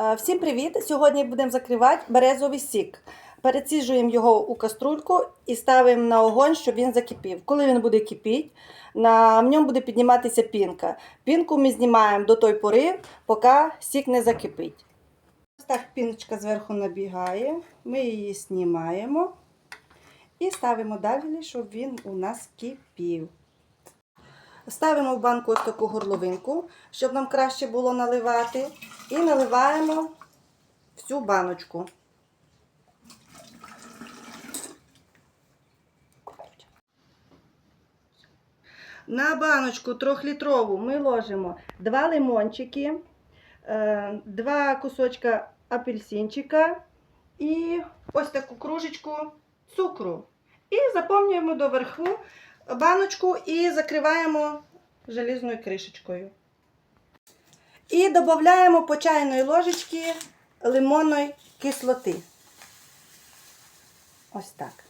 Е, Всім привіт! Сьогодні будемо закривати березовий сік. Переціжуємо його у каструльку і ставимо на огонь, щоб він закипів. Коли він буде кипіти, на в ньому буде підніматися пінка. Пінку ми знімаємо до той пори, поки сік не закипить. Ось так піночка зверху набігає. Ми її знімаємо і ставимо далі, щоб він у нас кипів. Ставимо в банку ось таку горловинку, щоб нам краще було наливати. І наливаємо всю баночку. На баночку трьохлітрову ми ложимо два лимончики, е, два кусочка апельсинчика і ось таку кружечку цукру. І заповнюємо доверху баночку і закриваємо желізною кришечкою. І додаємо по чайної ложечки лимонної кислоти. Ось так.